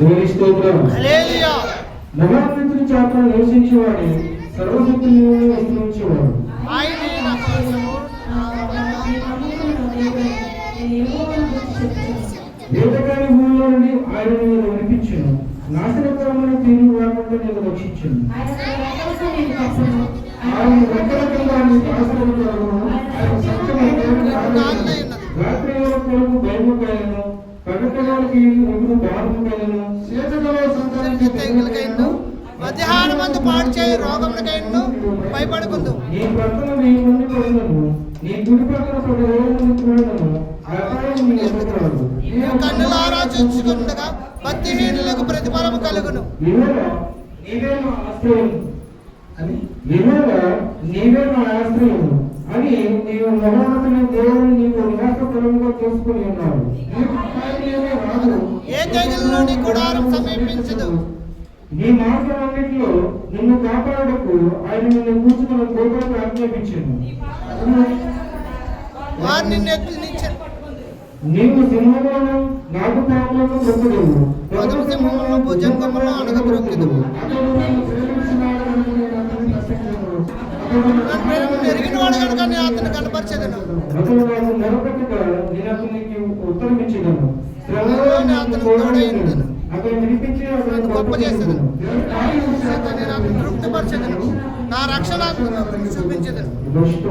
దేవుని స్తోత్రం హల్లెలూయా మహామంత్రి చాప నివసించేవాడు నా కోసము వేదకాని భూమిలో నుండి ఆయన నేను వినిపించను. నాశనకరమైన తీరు రాకుండా నేను రక్షించను. ఆయన దేవుని ఆరాధన. రాత్రి వేళ కొరకు భయము తెగులకైను మధ్యాహ్నం మందు పాడు చేయి రోగములకైను భయపడుకుందు నీ మంది పడినను నీ కుడి పక్కన మంది భక్తిహీనులకు ప్రతిఫలము కలుగును. ఆశ్రయం. అని నీవే నా ఆశ్రయం. అని నీవు మహోన్నతుని దేవుని నీవు నివాస స్థలముగా చేసుకుని ఉన్నావు ఏ తెగులను నీ గుడారం సమీపించదు? నీ మార్గమన్నిటిలో నిన్ను కాపాడకు ఆయన నిన్ను కూర్చుకున్న గోపురకు ఆజ్ఞాపించాను. వారు నిన్ను ఎత్తినిచ్చారు నీవు సింహములను నాగు పాములను మొక్కలేవు పదము సింహములను భుజంగములను అణగద్రొక్కెదవు. అతడు నన్ను ఎరిగిన వాడు కనుక అతను కనపరచదను. అతను అతను అతను గొప్ప చేసేదను. అతను తృప్తిపరచదను నా రక్షణ చూపించదను. భవిష్యత్తు